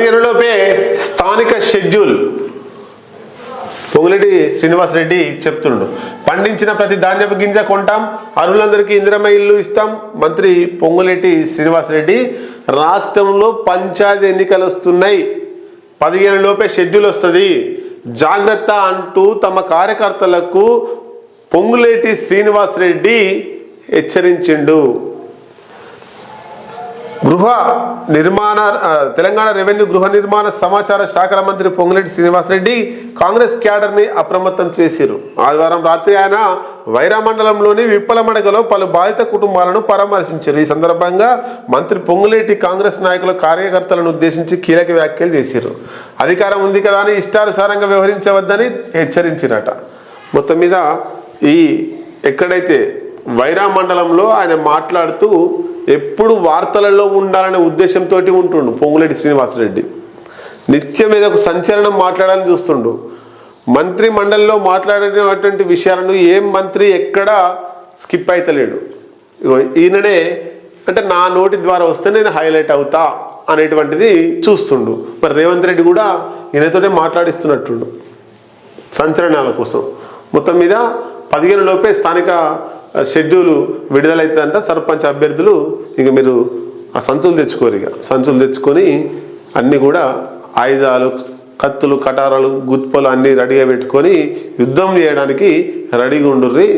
పదిహేనులోపే స్థానిక షెడ్యూల్. పొంగులేటి శ్రీనివాసరెడ్డి చెప్తుండు పండించిన ప్రతి ధాన్యపు గింజ కొంటాం అర్హులందరికీ ఇందిరమ్మ ఇల్లు ఇస్తాం మంత్రి పొంగులేటి శ్రీనివాసరెడ్డి రాష్ట్రంలో పంచాయతీ ఎన్నికలు వస్తున్నాయి పదిహేను లోపే షెడ్యూల్ వస్తుంది. జాగ్రత్త అంటూ తమ కార్యకర్తలకు పొంగులేటి శ్రీనివాసరెడ్డి హెచ్చరించిండు. గృహ నిర్మాణ తెలంగాణ రెవెన్యూ గృహ నిర్మాణ సమాచార శాఖల మంత్రి పొంగులేటి శ్రీనివాసరెడ్డి కాంగ్రెస్ క్యాడర్ని అప్రమత్తం చేశారు ఆదివారం రాత్రి ఆయన వైరా మండలంలోని విప్పలమడగలో పలు బాధిత కుటుంబాలను పరామర్శించారు. ఈ సందర్భంగా మంత్రి పొంగులేటి కాంగ్రెస్ నాయకుల కార్యకర్తలను ఉద్దేశించి కీలక వ్యాఖ్యలు చేశారు అధికారం ఉంది కదా అని ఇష్టానుసారంగా వ్యవహరించవద్దని హెచ్చరించినట మొత్తం మీద ఈ ఎక్కడైతే వైరా మండలంలో ఆయన మాట్లాడుతూ ఎప్పుడు వార్తలలో ఉండాలనే ఉద్దేశంతో ఉంటుండు పొంగులేటి శ్రీనివాసరెడ్డి. నిత్యం ఏదో ఒక సంచలనం మాట్లాడాలని చూస్తుండు. మంత్రి మండలిలో మాట్లాడినటువంటి విషయాలను ఏం మంత్రి ఎక్కడ స్కిప్ అవుతలేడు ఈయననే అంటే నా నోటి ద్వారా వస్తే నేను హైలైట్ అవుతా అనేటువంటిది చూస్తుండు. మరి రేవంత్ రెడ్డి కూడా ఈయనతోనే మాట్లాడిస్తున్నట్టుండు సంచలనాల కోసం. మొత్తం మీద పదిహేను లోపే స్థానిక షెడ్యూలు విడుదలైతుందంట. సర్పంచ్ అభ్యర్థులు ఇక మీరు ఆ సంచులు తెచ్చుకోరు ఇక. సంచులు తెచ్చుకొని అన్నీ కూడా ఆయుధాలు కత్తులు కటారాలు గుత్పలు అన్నీ రెడీగా పెట్టుకొని యుద్ధం చేయడానికి రెడీగా ఉండుర్రి.